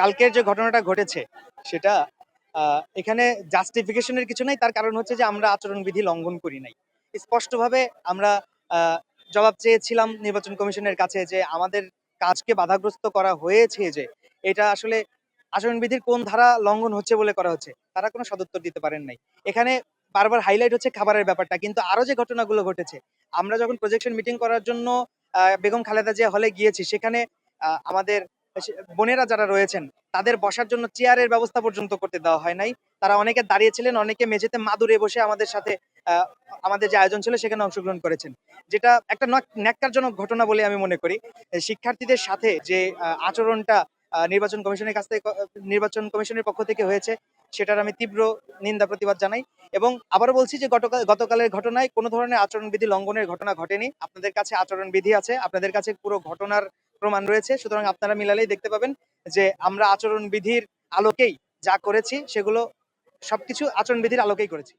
কালকের যে ঘটনাটা ঘটেছে, সেটা এখানে জাস্টিফিকেশনের কিছু নাই, তার কারণ হচ্ছে যে আমরা আচরণবিধি লঙ্ঘন করি নাই। স্পষ্টভাবে আমরা জবাব চেয়েছিলাম নির্বাচন কমিশনের কাছে যে আমাদের কাজকে বাধাগ্রস্ত করা হয়েছে যে এটা আসলে আচরণবিধির কোন ধারা লঙ্ঘন হচ্ছে বলে করা হচ্ছে, তারা কোনো সদুত্তর দিতে পারেন নাই। এখানে বারবার হাইলাইট হচ্ছে খাবারের ব্যাপারটা, কিন্তু আরও যে ঘটনাগুলো ঘটেছে, আমরা যখন প্রজেকশন মিটিং করার জন্য বেগম খালেদা জিয়া হলে গিয়েছি, সেখানে আমাদের বোনেরা যারা রয়েছেন, তাদের বসার জন্য চেয়ারের ব্যবস্থা পর্যন্ত করতে দেওয়া হয় নাই। তারা অনেকে দাঁড়িয়েছিলেন, অনেকে মেঝেতে মাদুরে বসে আমাদের সাথে আমাদের যে আয়োজন ছিল সেখানে অংশগ্রহণ করেছেন। যেটা একটা নক- ন্যাক্কারজনক ঘটনা বলে আমি মনে করি। শিক্ষার্থীদের সাথে যে আচরণটা নির্বাচন কমিশনের কাছ থেকে, নির্বাচন কমিশনের পক্ষ থেকে হয়েছে, সেটার আমি তীব্র নিন্দা প্রতিবাদ জানাই। এবং আবার বলছি যে গতকাল, গতকালের ঘটনায় কোনো ধরনের আচরণবিধি লঙ্ঘনের ঘটনা ঘটেনি। আপনাদের কাছে আচরণবিধি আছে, আপনাদের কাছে পুরো ঘটনার প্রমাণ রয়েছে। সুতরাং আপনারা মিলালেই দেখতে পাবেন যে আমরা আচরণবিধির আলোকেই যা করেছি সেগুলো সবকিছু আচরণবিধির আলোকেই করেছি।